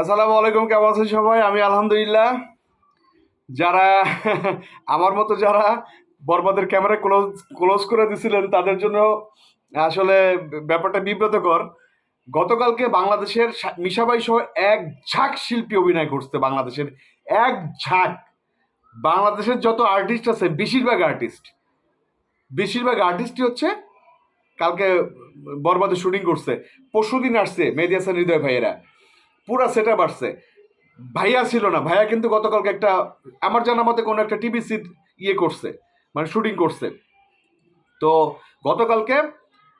আসসালামু আলাইকুম, কেমন আছেন সবাই? আমি আলহামদুলিল্লাহ। যারা, আমার মতো যারা বরবাদের ক্যামেরা ক্লোজ ক্লোজ করে দিছিলেন, তাদের জন্য আসলে ব্যাপারটা বিব্রতকর। গতকালকে বাংলাদেশের মিশাবাই সহ এক ঝাঁক শিল্পী অভিনয় করছে বাংলাদেশের। এক ঝাঁক। বাংলাদেশের যত আর্টিস্ট আছে, বেশিরভাগ আর্টিস্ট বেশিরভাগ আর্টিস্টই হচ্ছে, কালকে বরবাদে শুটিং করছে। পরশুদিন আসছে, মেহেদি হাসান হৃদয় ভাইয়েরা। পুরা সেট আসছে। ভাইয়া ছিল না। ভাইয়া কিন্তু গতকালকে একটা, আমার জানা মতে কোনো একটা টিভি সিট ইয়ে করছে মানে শুটিং করছে। তো গতকালকে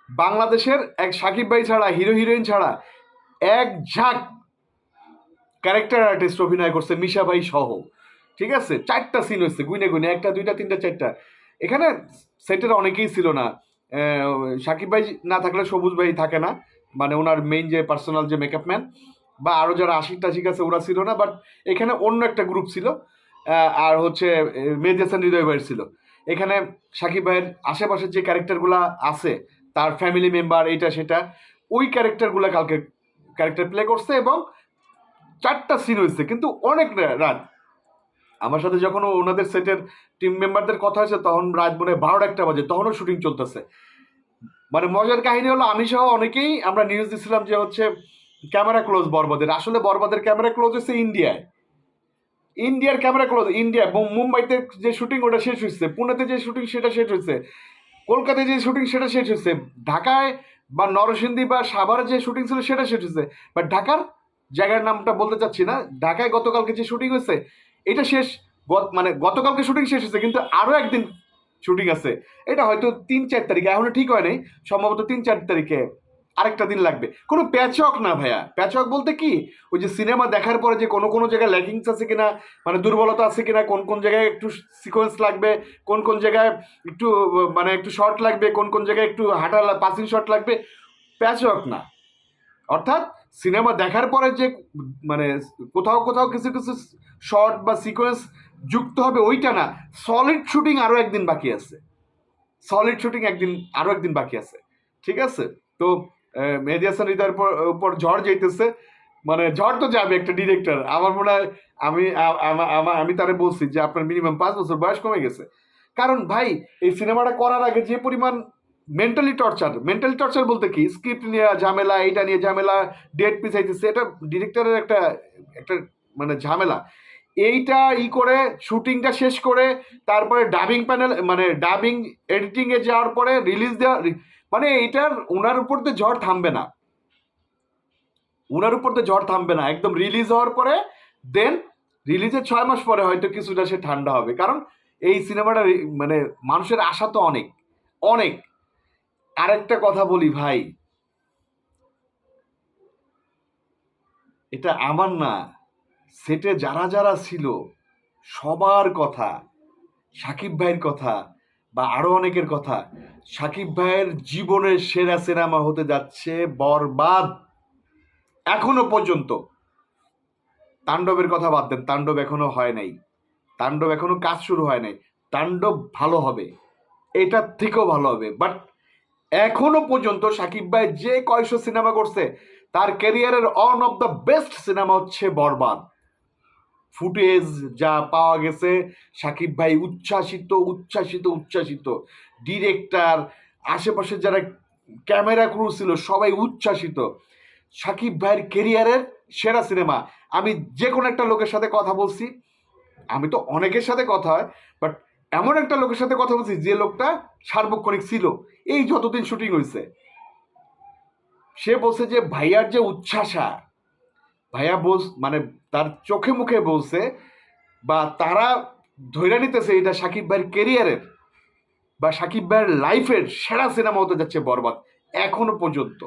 বাংলাদেশের এক সাকিব ভাই ছাড়া হিরো হিরোইন ছাড়া এক ঝাঁক ক্যারেক্টার আর্টিস্ট অভিনয় করছে মিশা ভাই সহ। ঠিক আছে? চারটা সিন হয়েছে গুইনে গুইনে একটা, দুইটা, তিনটা, চারটা। এখানে সেটের অনেকেই ছিল না। সাকিব ভাই না থাকলে সবুজ ভাই থাকে না। মানে ওনার মেইন যে পার্সোনাল যে মেকআপ ম্যান বা আরও যারা আশিক টাশিক আছে, ওরা ছিল না বাট এখানে অন্য একটা গ্রুপ ছিল আর হচ্ছে মেহেদি হাসান হৃদয় ভাইয়ের ছিল। এখানে সাকিব ভাইয়ের আশেপাশের যে ক্যারেক্টারগুলো আছে, তার ফ্যামিলি মেম্বার এটা, সেটা, ওই ক্যারেক্টারগুলো কালকে ক্যারেক্টার প্লে করছে এবং চারটা সিন হয়েছে, কিন্তু অনেক রাত আমার সাথে যখন ওনাদের সেটের টিম মেম্বারদের কথা হয়েছে, তখন রাত মনে হয় বারোটা একটা বাজে, তখনও শুটিং চলতেছে। মানে মজার কাহিনী হলো, আমি সহ অনেকেই আমরা নিউজ দিছিলাম যে হচ্ছে ক্যামেরা ক্লোজ বরবাদের। আসলে বরবাদের ক্যামেরা ক্লোজ হচ্ছে ইন্ডিয়ায়। ইন্ডিয়ার ক্যামেরা ক্লোজ, ইন্ডিয়া মুম্বাইতে যে শুটিং ওটা শেষ হয়েছে, পুনেতে যে শুটিং সেটা শেষ হয়েছে, কলকাতায় যে শুটিং সেটা শেষ হয়েছে, ঢাকায় বা নরসিংদী বা সাভারে যে শুটিং ছিল সেটা শেষ হয়েছে। বাট ঢাকার জায়গার নামটা বলতে চাচ্ছি না, ঢাকায় গতকালকে যে শুটিং হয়েছে, এটা শেষ মানে গতকালকে শুটিং শেষ হয়েছে, কিন্তু আরও একদিন শুটিং আছে। এটা হয়তো তিন, চার তারিখে, এখনও ঠিক হয় নাই, সম্ভবত তিন, চার তারিখে। আরেকটা দিন লাগবে। কোনো প্যাচক না ভাইয়া। প্যাচক বলতে কি? ওই যে সিনেমা দেখার পরে যে কোনো কোনো জায়গায় ল্যাকিংস আছে কিনা মানে দুর্বলতা আছে কিনা, কোন কোন জায়গায় একটু সিকোয়েন্স লাগবে, কোন কোন জায়গায় একটু মানে একটু শর্ট লাগবে, কোন কোন জায়গায় একটু হাঁটা পাসিং শর্ট লাগবে, প্যাচক না। অর্থাৎ সিনেমা দেখার পরে যে মানে কোথাও কোথাও কিছু কিছু শর্ট বা সিকোয়েন্স যুক্ত হবে ওইটা না সলিড শুটিং আরও একদিন বাকি আছে। সলিড শুটিং একদিন আরও একদিন বাকি আছে। ঠিক আছে? তো মেহেদি হাসান উপর ঝড় যাইতেছে মানে ঝড় তো যাবে একটা ডিরেক্টর আমার মনে হয় আমি আমা- তারে বলছি যে আপনার মিনিমাম পাঁচ বছর বয়স কমে গেছে। কারণ ভাই, এই সিনেমাটা করার আগে যে পরিমাণ মেন্টালি টর্চার মেন্টালি টর্চার বলতে কি? স্ক্রিপ্ট নিয়ে ঝামেলা এটা নিয়ে ঝামেলা ডেট পিছাইতেছে এটা ডিরেক্টরের একটা একটা মানে ঝামেলা। এইটা ই করে, শুটিংটা শেষ করে, তারপরে ডাবিং প্যানেল মানে ডাবিং এডিটিংয়ে যাওয়ার পরে রিলিজ দেওয়া মানে এইটার ওনার উপর তো ঝড় থামবে না। ওনার উপর তো ঝড় থামবে না। একদম রিলিজ হওয়ার পরে দেন রিলিজের ছয় মাস পরে হয়তো কিছুটা সে ঠান্ডা হবে। কারণ এই সিনেমাটা মানে মানুষের আশা তো অনেক। অনেক। আরেকটা কথা বলি ভাই। এটা আমার না। সেটে যারা যারা ছিল, সবার কথা, সাকিব ভাইয়ের কথা বা আরও অনেকের কথা, সাকিব ভাইয়ের জীবনের সেরা সিনেমা হতে যাচ্ছে বরবাদ। এখনও পর্যন্ত। তাণ্ডবের কথা বাদ দেন, তাণ্ডব এখনও হয় নাই। তাণ্ডব এখনও কাজ শুরু হয় নাই। তাণ্ডব ভালো হবে, এটার থেকেও ভালো হবে। বাট এখনও পর্যন্ত সাকিব ভাই যে কয়শো সিনেমা করছে, তার ক্যারিয়ারের one of the best cinema হচ্ছে বরবাদ। ফুটেজ যা পাওয়া গেছে, সাকিব ভাই উচ্ছ্বাসিত উচ্ছ্বাসিত উচ্ছ্বাসিত। ডিরেক্টর, আশেপাশে যারা ক্যামেরা ক্রু ছিল, সবাই উচ্ছ্বাসিত। সাকিব ভাইয়ের কেরিয়ারের সেরা সিনেমা। আমি যে কোনো একটা লোকের সাথে কথা বলছি। আমি তো অনেকের সাথে কথা হয় বাট এমন একটা লোকের সাথে কথা বলছি যে লোকটা সার্বক্ষণিক ছিল। এই যতদিন শুটিং হয়েছে সে বলছে যে ভাইয়ার যে উচ্ছ্বাসা ভাইয়া বল মানে তার চোখে মুখে বলছে বা তারা ধৈর্য নিতেছে এটা সাকিব ভাইয়ের কেরিয়ারের বা সাকিব ভাইয়ের লাইফের সেরা সিনেমা হতে যাচ্ছে বরবাদ, এখনও পর্যন্ত।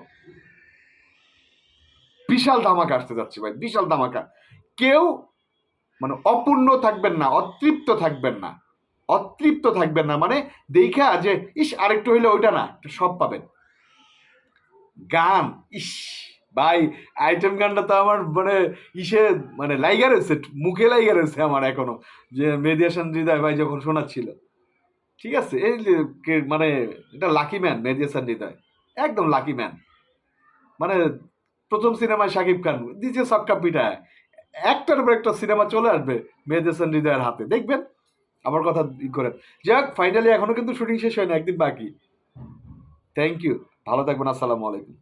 বিশাল ধামাকা আসতে যাচ্ছে ভাই, বিশাল ধামাকা। কেউ মানে অপূর্ণ থাকবেন না, অতৃপ্ত থাকবেন না, অতৃপ্ত থাকবেন না মানে দেখা যে, ইস, আরেকটু হইলে ওইটা না, সব পাবেন। গান, ইস। ভাই আইটেম গানটা তো আমার মানে ইসে মানে লাইগা রয়েছে মুখে লাইগা রয়েছে আমার এখনও। যে মেদিয়াসান হৃদয় ভাই যখন শোনাচ্ছিল। ঠিক আছে, এই মানে এটা লাকি ম্যান মেদিয়াসান হৃদয়। একদম লাকি ম্যান মানে প্রথম সিনেমায় শাকিব খান দিচ্ছে সক্কা পিঠায় একটার উপর একটা সিনেমা চলে আসবে মেয়েদের হৃদয়ের হাতে, দেখবেন? আমার কথা ই করেন। যাক ফাইনালি এখনও কিন্তু শুটিং শেষ হয় না, একদিন বাকি। থ্যাংক ইউ ভালো থাকবেন, আসসালামু আলাইকুম।